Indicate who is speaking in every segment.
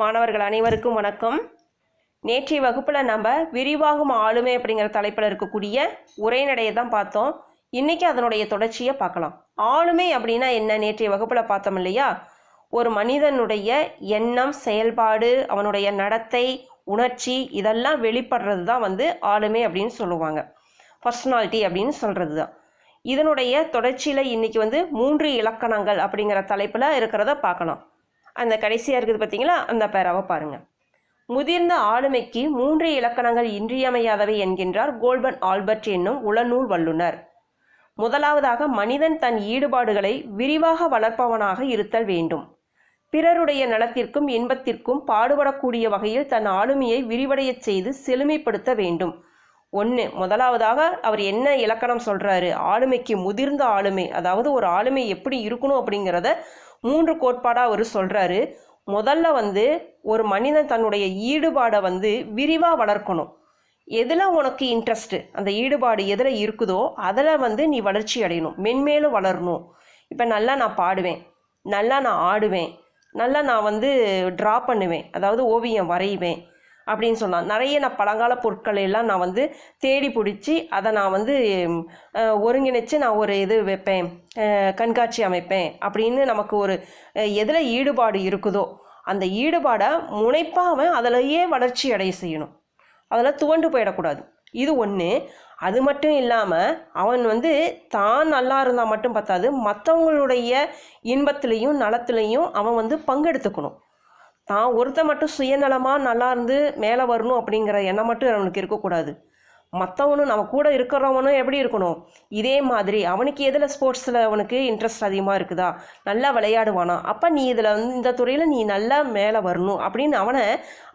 Speaker 1: மாணவர்கள் அனைவருக்கும் வணக்கம். நேற்றைய வகுப்பில் நம்ம விரிவாகும் ஆளுமை அப்படிங்கிற தலைப்பில் இருக்கக்கூடிய உரைநடையை தான் பார்த்தோம். இன்றைக்கி அதனுடைய தொடர்ச்சியை பார்க்கலாம். ஆளுமை அப்படின்னா என்ன? நேற்றைய வகுப்பில் பார்த்தோம் இல்லையா? ஒரு மனிதனுடைய எண்ணம் செயல்பாடு அவனுடைய நடத்தை உணர்ச்சி இதெல்லாம் வெளிப்படுறது தான் வந்து ஆளுமை அப்படின்னு சொல்லுவாங்க. பர்சனாலிட்டி அப்படின்னு சொல்கிறது தான். இதனுடைய தொடர்ச்சியில் இன்றைக்கி வந்து மூன்று இலக்கணங்கள் அப்படிங்கிற தலைப்பில் இருக்கிறத பார்க்கலாம். அந்த கடைசியாக இருக்குது பார்த்தீங்களா அந்த பேராவை பாருங்கள் முதிர்ந்த ஆளுமைக்கு மூன்று இலக்கணங்கள் இன்றியமையாதவை என்கின்றார் கோல்பன் ஆல்பர்ட் என்னும் உளநூல் வல்லுனர் முதலாவதாக மனிதன் தன் ஈடுபாடுகளை விரிவாக வளர்ப்பவனாக இருத்தல் வேண்டும். பிறருடைய நலத்திற்கும் இன்பத்திற்கும் பாடுபடக்கூடிய வகையில் தன் ஆளுமையை விரிவடையச் செய்து செழுமைப்படுத்த வேண்டும். ஒன்று முதலாவதாக அவர் என்ன இலக்கணம் சொல்கிறாரு ஆளுமைக்கு முதிர்ந்த ஆளுமை அதாவது ஒரு ஆளுமை எப்படி இருக்கணும் அப்படிங்கிறத மூன்று கோட்பாடாக அவர் சொல்கிறாரு முதல்ல வந்து ஒரு மனிதன் தன்னுடைய ஈடுபாடை வந்து விரிவாக வளர்க்கணும். எதில் உனக்கு இன்ட்ரெஸ்ட்டு அந்த ஈடுபாடு எதில் இருக்குதோ அதில் வந்து நீ வளர்ச்சி அடையணும். மென்மேலும் வளரணும். இப்போ நல்லா நான் பாடுவேன். நல்லா நான் ஆடுவேன். நல்லா நான் வந்து ட்ரா பண்ணுவேன். அதாவது ஓவியம் வரைவேன். அப்படின்னு சொன்னான். நிறைய நான் பழங்கால பொருட்களை எல்லாம் நான் வந்து தேடி பிடிச்சி அதை நான் வந்து ஒருங்கிணைச்சு நான் ஒரு இது வைப்பேன். கண்காட்சி அமைப்பேன் அப்படின்னு நமக்கு ஒரு எதில் ஈடுபாடு இருக்குதோ அந்த ஈடுபாடை முனைப்பாக அவன் அதிலேயே வளர்ச்சி அடைய செய்யணும். அதில் துவண்டு போயிடக்கூடாது. இது ஒன்று அது மட்டும் இல்லாமல் அவன் வந்து தான் நல்லா இருந்தால் மட்டும் பார்த்தாது மற்றவங்களுடைய இன்பத்திலையும் நலத்திலையும் அவன் வந்து பங்கெடுத்துக்கணும். தான் ஒருத்தன் மட்டும் சுயநலமாக நல்லா இருந்து மேலே வரணும் அப்படிங்கிற எண்ணம் மட்டும் அவனுக்கு இருக்கக்கூடாது. மற்றவனும் நம்ம கூட இருக்கிறவனும் எப்படி இருக்கணும்? இதே மாதிரி அவனுக்கு எதில் ஸ்போர்ட்ஸில் அவனுக்கு இன்ட்ரெஸ்ட் அதிகமாக இருக்குதா? நல்லா விளையாடுவானா? அப்போ நீ இதில் வந்து இந்த துறையில் நீ நல்லா மேலே வரணும் அப்படின்னு அவனை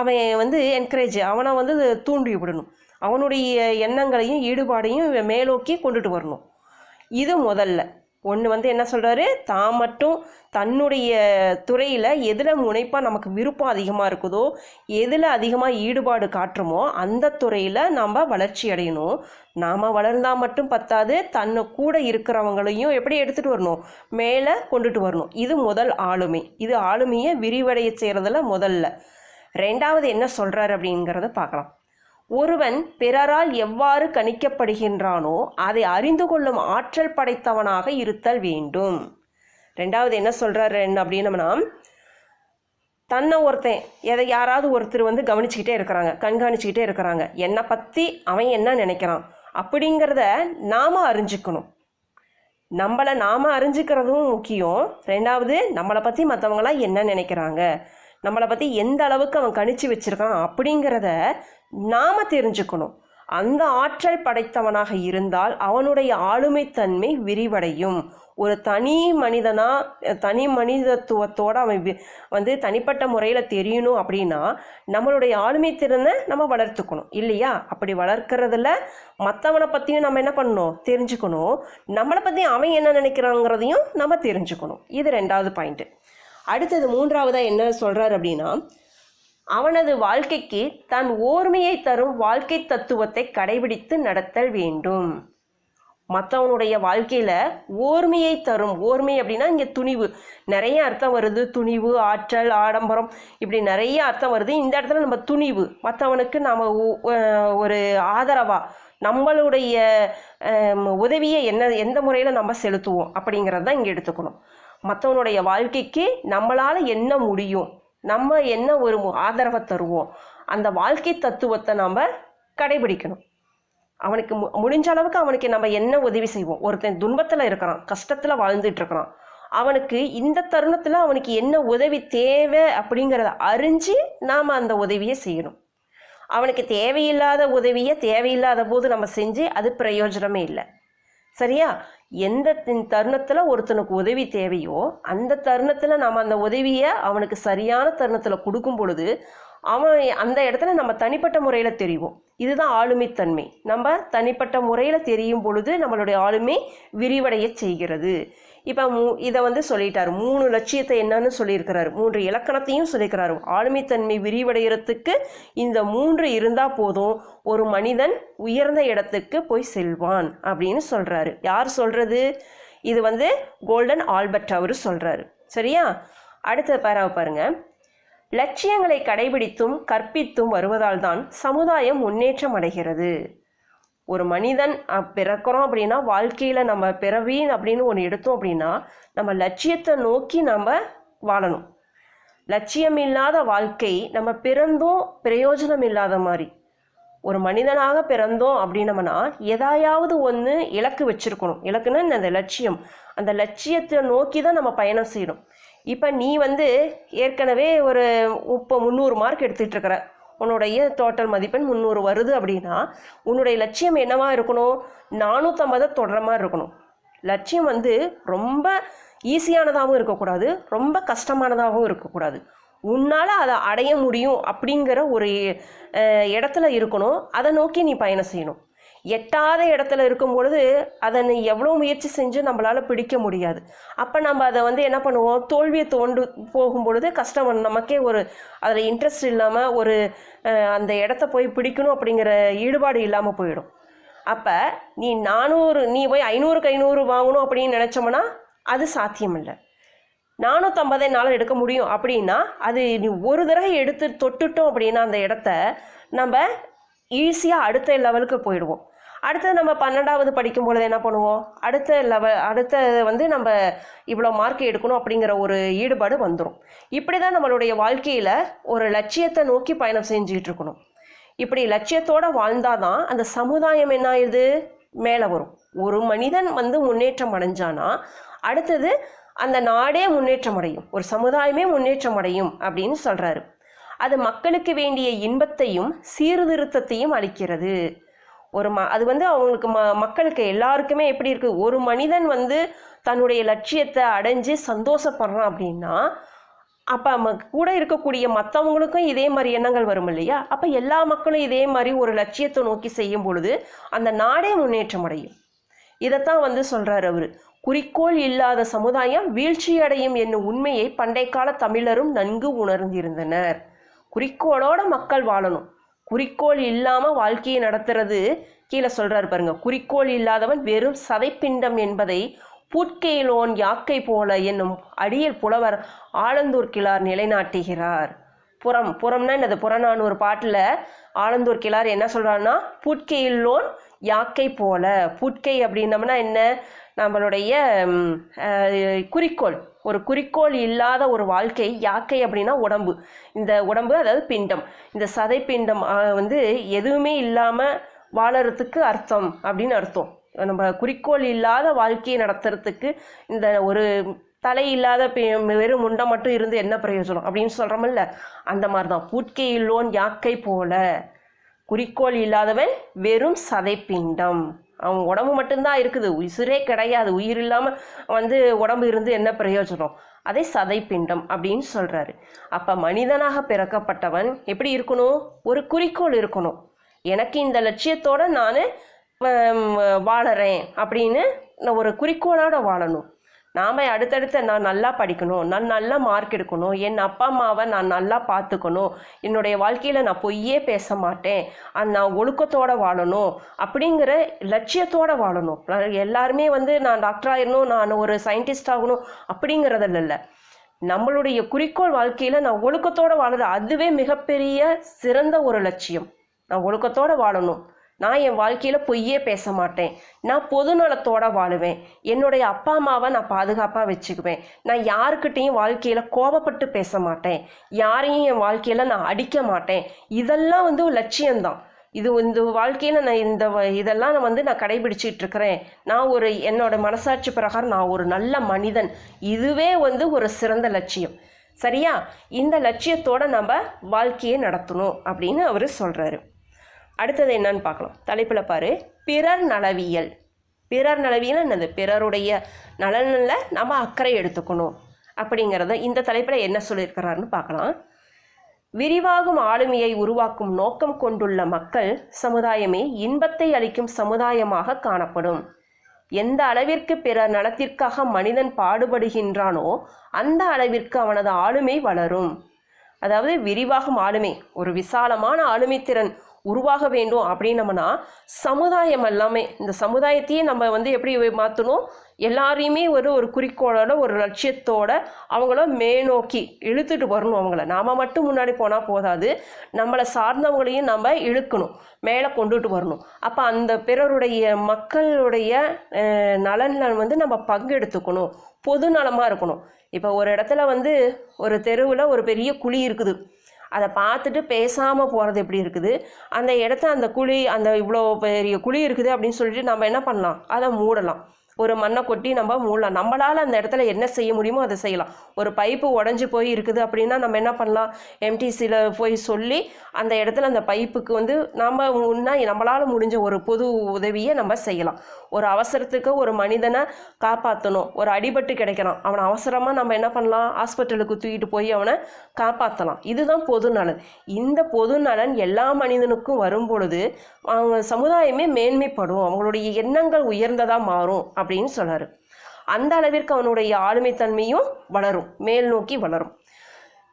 Speaker 1: அவன் வந்து என்கரேஜ் அவனை வந்து தூண்டி விடணும். அவனுடைய எண்ணங்களையும் ஈடுபாடையும் மேலோக்கி கொண்டுட்டு வரணும். இது முதல்ல. ஒன்று வந்து என்ன சொல்கிறாரு தான் மட்டும் தன்னுடைய துறையில் எதில் முனைப்பாக நமக்கு விருப்பம் அதிகமாக இருக்குதோ எதில் அதிகமாக ஈடுபாடு காட்டுறோமோ அந்த துறையில் நாம் வளர்ச்சி அடையணும். நாம் வளர்ந்தால் மட்டும் பத்தாது தன்னை கூட இருக்கிறவங்களையும் எப்படி எடுத்துகிட்டு வரணும்? மேலே கொண்டுட்டு வரணும். இது முதல் ஆளுமை. இது ஆளுமையை விரிவடைய செய்கிறதுல முதல்ல. ரெண்டாவது என்ன சொல்கிறாரு அப்படிங்கிறத பார்க்கலாம். ஒருவன் பிறரால் எவ்வாறு கணிக்கப்படுகின்றானோ அதை அறிந்து கொள்ளும் ஆற்றல் படைத்தவனாக இருத்தல் வேண்டும். ரெண்டாவது என்ன சொல்கிறாரு அப்படின்னம்னா தன்னை ஒருத்தன் எதை யாராவது ஒருத்தர் வந்து கவனிச்சுக்கிட்டே இருக்கிறாங்க கண்காணிச்சுக்கிட்டே இருக்கிறாங்க. என்னை பற்றி அவன் என்ன நினைக்கிறான்? அப்படிங்கிறத நாம் அறிஞ்சுக்கணும். நம்மளை நாம் அறிஞ்சுக்கிறதும் முக்கியம். ரெண்டாவது நம்மளை பற்றி மற்றவங்களாம் என்ன நினைக்கிறாங்க? நம்மளை பற்றி எந்த அளவுக்கு அவன் கணிச்சு வச்சுருக்கான் அப்படிங்கிறத நாம் தெரிஞ்சுக்கணும். அந்த ஆற்றல் படைத்தவனாக இருந்தால் அவனுடைய ஆளுமைத்தன்மை விரிவடையும். ஒரு தனி மனிதனா தனி மனிதத்துவத்தோடு அவன் வி- வந்து தனிப்பட்ட முறையில் தெரியணும் அப்படின்னா நம்மளுடைய ஆளுமை திறனை நம்ம வளர்த்துக்கணும். இல்லையா? அப்படி வளர்க்குறதுல மற்றவனை பற்றியும் நம்ம என்ன பண்ணணும்? தெரிஞ்சுக்கணும். நம்மளை பற்றி அவன் என்ன நினைக்கிறாங்கிறதையும் நம்ம தெரிஞ்சுக்கணும். இது ரெண்டாவது பாயிண்ட்டு அடுத்தது மூன்றாவதாக என்ன சொல்கிறார் அப்படின்னா அவனது வாழ்க்கைக்கு தன் ஓர்மையை தரும் வாழ்க்கை தத்துவத்தை கடைபிடித்து நடத்தல் வேண்டும். மற்றவனுடைய வாழ்க்கையில் ஓர்மையை தரும் ஓர்மை அப்படின்னா இங்கே துணிவு. நிறைய அர்த்தம் வருது துணிவு ஆற்றல் ஆடம்பரம் இப்படி நிறைய அர்த்தம் வருது. இந்த இடத்துல நம்ம துணிவு மற்றவனுக்கு நாம் ஒரு ஆதரவாக நம்மளுடைய உதவியை என்ன எந்த முறையில் நம்ம செலுத்துவோம் அப்படிங்கிறத தான் இங்கே எடுத்துக்கணும். மற்றவனுடைய வாழ்க்கைக்கு நம்மளால் என்ன முடியும்? நம்ம என்ன ஒரு ஆதரவை தருவோம்? அந்த வாழ்க்கை தத்துவத்தை நம்ம கடைபிடிக்கணும். அவனுக்கு மு- முடிஞ்ச அளவுக்கு அவனுக்கு நம்ம என்ன உதவி செய்வோம்? ஒருத்தன் துன்பத்தில் இருக்கிறான் கஷ்டத்தில் வாழ்ந்துட்டு இருக்கிறான். அவனுக்கு இந்த தருணத்தில் அவனுக்கு என்ன உதவி தேவை அப்படிங்கிறத அறிஞ்சு நாம் அந்த உதவியை செய்யணும். அவனுக்கு தேவையில்லாத உதவியை தேவையில்லாத போது நம்ம செஞ்சு அது பிரயோஜனமே இல்லை. சரியா? எந்த தருணத்தில் ஒருத்தனுக்கு உதவி தேவையோ அந்த தருணத்தில் நம்ம அந்த உதவியை அவனுக்கு சரியான தருணத்தில் கொடுக்கும் பொழுது அவன் அந்த இடத்துல நம்ம தனிப்பட்ட முறையில் தெரிவோம். இதுதான் ஆளுமைத்தன்மை. நம்ம தனிப்பட்ட முறையில் தெரியும் பொழுது நம்மளுடைய ஆளுமை விரிவடைய செய்கிறது. இப்போ மூ இதை வந்து சொல்லிட்டார். மூணு லட்சியத்தை என்னன்னு சொல்லியிருக்கிறாரு. மூன்று இலக்கணத்தையும் சொல்லியிருக்கிறாரு. ஆளுமைத்தன்மை விரிவடைகிறதுக்கு இந்த மூன்று இருந்தால் போதும். ஒரு மனிதன் உயர்ந்த இடத்துக்கு போய் செல்வான் அப்படின்னு சொல்கிறாரு யார் சொல்கிறது இது வந்து கோல்டன் ஆல்பர்ட் அவர் சொல்கிறாரு சரியா? அடுத்த பேராவை பாருங்கள் லட்சியங்களை கடைபிடித்தும் கற்பித்தும் வருவதால் தான் சமுதாயம் முன்னேற்றம் அடைகிறது. ஒரு மனிதன் பிறக்கிறோம் அப்படின்னா வாழ்க்கையில் நம்ம பிறவி அப்படின்னு ஒன்று எடுத்தோம் அப்படின்னா நம்ம லட்சியத்தை நோக்கி நம்ம வாழணும். லட்சியம் இல்லாத வாழ்க்கை நம்ம பிறந்தும் பிரயோஜனம் இல்லாத மாதிரி. ஒரு மனிதனாக பிறந்தோம் அப்படின்னம்னா எதாயாவது ஒன்று இலக்கு வச்சிருக்கணும். இலக்குன்னா அந்த லட்சியம். அந்த லட்சியத்தை நோக்கி தான் நம்ம பயணம் செய்யணும். இப்போ நீ வந்து ஏற்கனவே ஒரு இப்போ முந்நூறு மார்க் எடுத்துகிட்டு இருக்கிற. உன்னுடைய டோட்டல் மதிப்பெண் முந்நூறு வருது அப்படின்னா உன்னுடைய லட்சியம் என்னவாக இருக்கணும்? நானூற்றம்பதை தொடர மாதிரி இருக்கணும். லட்சியம் வந்து ரொம்ப ஈஸியானதாகவும் இருக்கக்கூடாது ரொம்ப கஷ்டமானதாகவும் இருக்கக்கூடாது. உன்னால் அதை அடைய முடியும் அப்படிங்கிற ஒரு இடத்துல இருக்கணும். அதை நோக்கி நீ பயணம் செய்யணும். எட்டாத இடத்துல இருக்கும் பொழுது அதை நீ எவ்வளோ முயற்சி செஞ்சு நம்மளால் பிடிக்க முடியாது. அப்போ நம்ம அதை வந்து என்ன பண்ணுவோம்? தோல்வியை தோண்டு போகும் பொழுது கஷ்டம் நமக்கே ஒரு அதில் இன்ட்ரெஸ்ட் இல்லாமல் ஒரு அந்த இடத்த போய் பிடிக்கணும் அப்படிங்கிற ஈடுபாடு இல்லாமல் போயிடும். அப்போ நீ நானூறு நீ போய் ஐநூறுக்கு ஐநூறு வாங்கணும் அப்படின்னு நினச்சோம்னா அது சாத்தியமில்லை. நானூற்றம்பது என்னால் எடுக்க முடியும் அப்படின்னா அது நீ ஒரு தடவை எடுத்து தொட்டுட்டோம் அப்படின்னா அந்த இடத்த நம்ம ஈஸியாக அடுத்த லெவலுக்கு போயிடுவோம். அடுத்தது நம்ம பன்னெண்டாவது படிக்கும் பொழுது என்ன பண்ணுவோம்? அடுத்த லெவல் அடுத்த வந்து நம்ம இவ்வளோ மார்க் எடுக்கணும் அப்படிங்கிற ஒரு ஈடுபாடு வந்துடும் இப்படி தான் நம்மளுடைய வாழ்க்கையில் ஒரு லட்சியத்தை நோக்கி பயணம் செஞ்சுக்கிட்டு இருக்கணும். இப்படி லட்சியத்தோடு வாழ்ந்தாதான் அந்த சமுதாயம் என்ன ஆயிடுது? மேலே வரும். ஒரு மனிதன் வந்து முன்னேற்றம் அடைஞ்சானா அடுத்தது அந்த நாடே முன்னேற்றம் அடையும். ஒரு சமுதாயமே முன்னேற்றம் அடையும் அப்படின்னு சொல்கிறாரு அது மக்களுக்கு வேண்டிய இன்பத்தையும் சீர்திருத்தத்தையும் அளிக்கிறது. ஒரு ம அது வந்து அவங்களுக்கு ம மக்களுக்கு எல்லாருக்குமே எப்படி இருக்குது ஒரு மனிதன் வந்து தன்னுடைய லட்சியத்தை அடைஞ்சு சந்தோஷப்படுறான் அப்படின்னா அப்போ நம்ம கூட இருக்கக்கூடிய மற்றவங்களுக்கும் இதே மாதிரி எண்ணங்கள் வரும் இல்லையா? அப்போ எல்லா மக்களும் இதே மாதிரி ஒரு லட்சியத்தை நோக்கி செய்யும் பொழுது அந்த நாடே முன்னேற்றம் அடையும். இதைத்தான் வந்து சொல்கிறார் அவர். குறிக்கோள் இல்லாத சமுதாயம் வீழ்ச்சியடையும் என்னும் உண்மையை பண்டைக்கால கால தமிழரும் நன்கு உணர்ந்திருந்தனர். குறிக்கோளோட மக்கள் வாழணும். குறிக்கோள் இல்லாமல் வாழ்க்கையை நடத்துறது கீழே சொல்கிறார் பாருங்க. குறிக்கோள் இல்லாதவன் வெறும் சதைப்பிண்டம் என்பதை பூட்கையிலோன் யாக்கை போல என்னும் அடியல் புலவர் ஆலந்தூர் கிளார் நிலைநாட்டுகிறார். புறம் புறம்னா என்னது? புறநானூறு பாட்டில் ஆலந்தூர் கிளார் என்ன சொல்கிறான்னா பூட்கையில்லோன் யாக்கை போல. பூட்கை அப்படின்னம்னா என்ன? நம்மளுடைய குறிக்கோள். ஒரு குறிக்கோள் இல்லாத ஒரு வாழ்க்கை யாக்கை அப்படின்னா உடம்பு. இந்த உடம்பு அதாவது பிண்டம். இந்த சதை பிண்டம் வந்து எதுவுமே இல்லாமல் வாழறதுக்கு அர்த்தம் அப்படின்னு அர்த்தம். நம்ம குறிக்கோள் இல்லாத வாழ்க்கையை நடத்துறதுக்கு இந்த ஒரு தலை இல்லாத வெறும் முண்டை மட்டும் இருந்து என்ன பிரயோஜனம் அப்படின்னு சொல்கிறோமில்ல அந்த மாதிரி தான் பூட்கை இல்லோன் யாக்கை போல. குறிக்கோள் இல்லாதவன் வெறும் சதைப்பிண்டம் அவன் உடம்பு மட்டும்தான் இருக்குது. உயிரே கிடையாது. உயிர் இல்லாமல் வந்து உடம்பு இருந்து என்ன பிரயோஜனம்? அதை சதைப்பிண்டம் அப்படின்னு சொல்கிறாரு அப்போ மனிதனாக பிறக்கப்பட்டவன் எப்படி இருக்கணும்? ஒரு குறிக்கோள் இருக்கணும். எனக்கு இந்த லட்சியத்தோடு நான் வாழறேன் அப்படின்னு நான் ஒரு குறிக்கோளோட வாழணும். நாம் அடுத்தடுத்து நான் நல்லா படிக்கணும் நான் நல்லா மார்க் எடுக்கணும் என் அப்பா அம்மாவை நான் நல்லா பார்த்துக்கணும் என்னுடைய வாழ்க்கையில் நான் பொய்யே பேச மாட்டேன் அது நான் ஒழுக்கத்தோடு வாழணும் அப்படிங்கிற லட்சியத்தோடு வாழணும். எல்லாருமே வந்து நான் டாக்டர் ஆகிடணும் நான் ஒரு சயின்டிஸ்ட் ஆகணும் அப்படிங்கிறதில்ல இல்லை. நம்மளுடைய குறிக்கோள் வாழ்க்கையில் நான் ஒழுக்கத்தோடு வாழறது அதுவே மிகப்பெரிய சிறந்த ஒரு லட்சியம். நான் ஒழுக்கத்தோட வாழணும். நான் என் வாழ்க்கையில் பொய்யே பேச மாட்டேன். நான் பொது நலத்தோடு வாழுவேன். என்னுடைய அப்பா அம்மாவை நான் பாதுகாப்பாக வச்சுக்குவேன். நான் யாருக்கிட்டேயும் வாழ்க்கையில் கோபப்பட்டு பேச மாட்டேன். யாரையும் என் வாழ்க்கையில் நான் அடிக்க மாட்டேன். இதெல்லாம் வந்து ஒரு லட்சியம்தான். இது இந்த வாழ்க்கையில் நான் இந்த வ- இதெல்லாம் நான் வந்து நான் கடைபிடிச்சிட்டு இருக்கிறேன். நான் ஒரு என்னோட மனசாட்சி பிரகாரம் நான் ஒரு நல்ல மனிதன். இதுவே வந்து ஒரு சிறந்த லட்சியம். சரியா? இந்த லட்சியத்தோட நம்ம வாழ்க்கையை நடத்தணும் அப்படின்னு அவர் சொல்கிறாரு அடுத்தது என்னன்னு பார்க்கலாம். தலைப்பில் பாரு. பிறர் நலவியல். பிறர் நலவியல் என்னது? பிறருடைய நலனில் நம்ம அக்கறை எடுத்துக்கணும். அப்படிங்கிறத இந்த தலைப்பில் என்ன சொல்லியிருக்கிறாருன்னு பார்க்கலாம். விரிவாகும் ஆளுமையை உருவாக்கும் நோக்கம் கொண்டுள்ள மக்கள் சமுதாயமே இன்பத்தை அளிக்கும் சமுதாயமாக காணப்படும். எந்த அளவிற்கு பிறர் நலத்திற்காக மனிதன் பாடுபடுகின்றானோ அந்த அளவிற்கு அவனது ஆளுமை வளரும். அதாவது விரிவாகும் ஆளுமை. ஒரு விசாலமான ஆளுமை திறன் உருவாக வேண்டும் அப்படின்னம்னா சமுதாயம் எல்லாமே இந்த சமுதாயத்தையே நம்ம வந்து எப்படி மாற்றணும் எல்லாரையுமே ஒரு ஒரு குறிக்கோளோட ஒரு லட்சியத்தோட அவங்கள மேநோக்கி இழுத்துட்டு வரணும் அவங்கள. நாம் மட்டும் முன்னாடி போனால் போதாது. நம்மளை சார்ந்தவங்களையும் நம்ம இழுக்கணும். மேலே கொண்டுட்டு வரணும். அப்போ அந்த பிறருடைய மக்களுடைய நலனில் நலன்ல வந்து நம்ம பங்கெடுத்துக்கணும். பொது நலமாக இருக்கணும். இப்போ ஒரு இடத்துல வந்து ஒரு தெருவில் ஒரு பெரிய குழி இருக்குது. அதை பார்த்துட்டு பேசாமல் போகிறது எப்படி இருக்குது? அந்த இடத்த அந்த குழி அந்த இவ்வளோ பெரிய குழி இருக்குது அப்படின்னு சொல்லிட்டு நம்ம என்ன பண்ணலாம்? அதை மூடலாம். ஒரு மண்ணை கொட்டி நம்ம மூடலாம். நம்மளால் அந்த இடத்துல என்ன செய்ய முடியுமோ அதை செய்யலாம். ஒரு பைப்பு உடஞ்சி போய் இருக்குது அப்படின்னா நம்ம என்ன பண்ணலாம்? எம்டிசியில் போய் சொல்லி அந்த இடத்துல அந்த பைப்புக்கு வந்து நாம் முன்னா நம்மளால் முடிஞ்ச ஒரு பொது உதவியை நம்ம செய்யலாம். ஒரு அவசரத்துக்கு ஒரு மனிதனை காப்பாற்றணும் ஒரு அடிபட்டு கிடைக்கலாம். அவனை அவசரமாக நம்ம என்ன பண்ணலாம்? ஹாஸ்பிட்டலுக்கு தூக்கிட்டு போய் அவனை காப்பாற்றலாம் இதுதான் பொது நலன். இந்த பொது நலன் எல்லா மனிதனுக்கும் வரும் பொழுது அவங்க சமுதாயமே மேன்மைப்படும். அவங்களுடைய எண்ணங்கள் உயர்ந்ததாக மாறும். அப்படின்னு சொன்னார் அந்த அளவிற்கு அவனுடைய ஆளுமைத்தன்மையும் வளரும் மேல் நோக்கி வளரும்.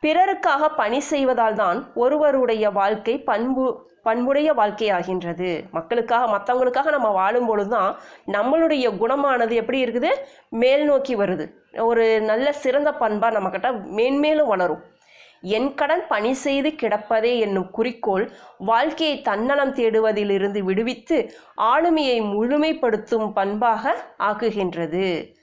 Speaker 1: பிறருக்காக பணி செய்வதால் தான் ஒருவருடைய வாழ்க்கை பண்பு பண்புடைய வாழ்க்கையாகின்றது. மக்களுக்காக மற்றவங்களுக்காக நம்ம வாழும்பொழுது தான் நம்மளுடைய குணமானது எப்படி இருக்குது? மேல் நோக்கி வருது. ஒரு நல்ல சிறந்த பண்பாக நம்மக்கிட்ட மேன்மேலும் வளரும். என் கடன் பணி செய்து கிடப்பதே என்னும் குறிக்கோள் வாழ்க்கையை தன்னலம் தேடுவதிலிருந்து விடுவித்து ஆளுமையை முழுமைப்படுத்தும் பண்பாக ஆக்குகின்றது.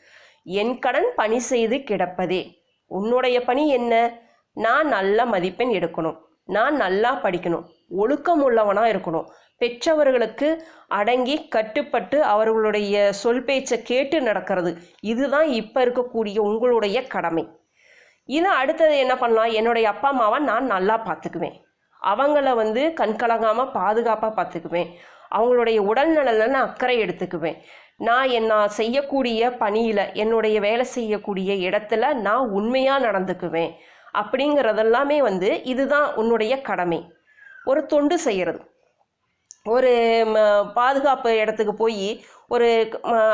Speaker 1: என் கடன் பணி செய்து கிடப்பதே. உன்னுடைய பணி என்ன? நான் நல்ல மதிப்பெண் எடுக்கணும். நான் நல்லா படிக்கணும். ஒழுக்கம் உள்ளவனாக இருக்கணும். பெற்றவர்களுக்கு அடங்கி கட்டுப்பட்டு அவர்களுடைய சொல் பேச்சை கேட்டு நடக்கிறது. இதுதான் இப்போ இருக்கக்கூடிய உங்களுடைய கடமை. இது அடுத்தது என்ன பண்ணலாம்? என்னுடைய அப்பா அம்மாவை நான் நல்லா பார்த்துக்குவேன். அவங்கள வந்து கண்கலங்காமல் பாதுகாப்பாக பார்த்துக்குவேன். அவங்களுடைய உடல்நலனில் நான் அக்கறை எடுத்துக்குவேன். நான் என் நான் செய்யக்கூடிய பணியில் என்னுடைய வேலை செய்யக்கூடிய இடத்துல நான் உண்மையாக நடந்துக்குவேன். அப்படிங்கிறதெல்லாமே வந்து இதுதான் உன்னுடைய கடமை. ஒரு தொண்டு செய்கிறது ஒரு ம, பாதுகாப்பு இடத்துக்கு போய் ஒரு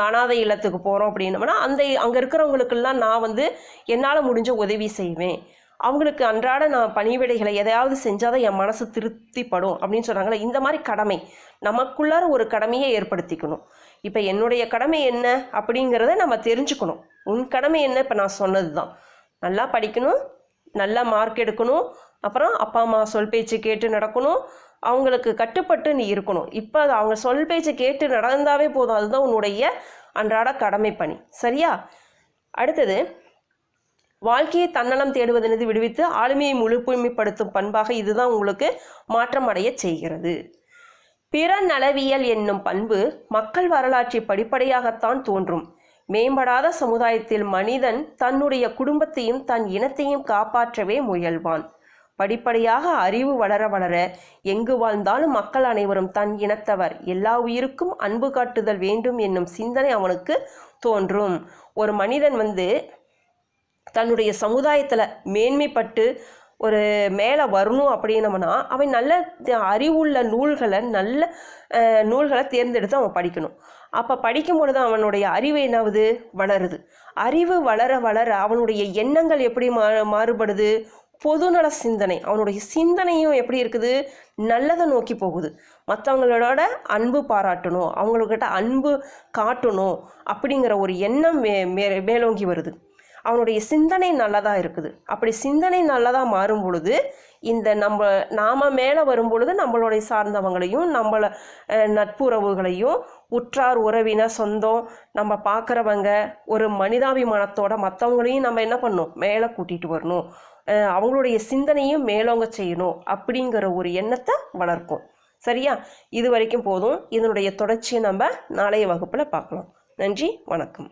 Speaker 1: அனாதை இல்லத்துக்கு போகிறோம் அப்படின்னோம்னா அந்த அங்கே இருக்கிறவங்களுக்கெல்லாம் நான் வந்து என்னால் முடிஞ்ச உதவி செய்வேன். அவங்களுக்கு அன்றாட நான் பணிவிடைகளை எதையாவது செஞ்சால் தான் என் மனசு திருப்திப்படும் அப்படின்னு சொன்னாங்களே இந்த மாதிரி கடமை நமக்குள்ளார ஒரு கடமையை ஏற்படுத்திக்கணும். இப்போ என்னுடைய கடமை என்ன அப்படிங்கிறத நம்ம தெரிஞ்சுக்கணும். உன் கடமை என்ன? இப்போ நான் சொன்னது தான் நல்லா படிக்கணும் நல்லா மார்க் எடுக்கணும் அப்புறம் அப்பா அம்மா சொல் பேச்சு கேட்டு நடக்கணும் அவங்களுக்கு கட்டுப்பட்டு நீ இருக்கணும். இப்போ அது அவங்க சொல் பேச்சு கேட்டு நடந்தாவே போதும். அதுதான் உன்னுடைய அன்றாட கடமை பணி. சரியா? அடுத்தது வாழ்க்கையை தன்னலம் தேடுவதெனது விடுவித்து ஆளுமையை முழுப்புமைப்படுத்தும் பண்பாக இதுதான் உங்களுக்கு மாற்றம் அடையச் செய்கிறது. பிற நலவியல் என்னும் பண்பு மக்கள் வரலாற்றை படிப்படியாகத்தான் தோன்றும். மேம்படாத சமுதாயத்தில் மனிதன் தன்னுடைய குடும்பத்தையும் தன் இனத்தையும் காப்பாற்றவே முயல்வான். படிப்படியாக அறிவு வளர வளர எங்கு வாழ்ந்தாலும் மக்கள் அனைவரும் தன் இனத்தவர். எல்லா உயிருக்கும் அன்பு காட்டுதல் வேண்டும் என்னும் சிந்தனை அவனுக்கு தோன்றும். ஒரு மனிதன் வந்து தன்னுடைய சமுதாயத்தில் மேன்மைப்பட்டு ஒரு மேலே வரணும் அப்படின்னம்னா அவன் நல்ல த- அறிவுள்ள நூல்களை நல்ல நூல்களை தேர்ந்தெடுத்து அவன் படிக்கணும். அப்போ படிக்கும் பொழுது அவனுடைய அறிவு என்னாவது வளருது. அறிவு வளர வளர அவனுடைய எண்ணங்கள் எப்படி மா மாறுபடுது? பொதுநல சிந்தனை. அவனுடைய சிந்தனையும் எப்படி இருக்குது? நல்லதை நோக்கி போகுது. மற்றவங்களோட அன்பு பாராட்டணும் அவங்கக்கிட்ட அன்பு காட்டணும் அப்படிங்கிற ஒரு எண்ணம் மே மே- மேலோங்கி வருது. அவனுடைய சிந்தனை நல்லதாக இருக்குது. அப்படி சிந்தனை நல்லதாக மாறும் பொழுது இந்த நம்ம நாம் மேலே வரும் பொழுது நம்மளுடைய சார்ந்தவங்களையும் நம்மளை நட்புறவுகளையும் உற்றார் உறவினர் சொந்தம் நம்ம பார்க்குறவங்க ஒரு மனிதாபிமானத்தோட மற்றவங்களையும் நம்ம என்ன பண்ணணும் மேலே கூட்டிகிட்டு வரணும். அவங்களுடைய சிந்தனையும் மேலோங்க செய்யணும் அப்படிங்கிற ஒரு எண்ணத்தை வளர்க்கும். சரியா? இது வரைக்கும் போதும். இதனுடைய தொடர்ச்சியை நம்ம நாளைய வகுப்பில் பார்க்கலாம். நன்றி. வணக்கம்.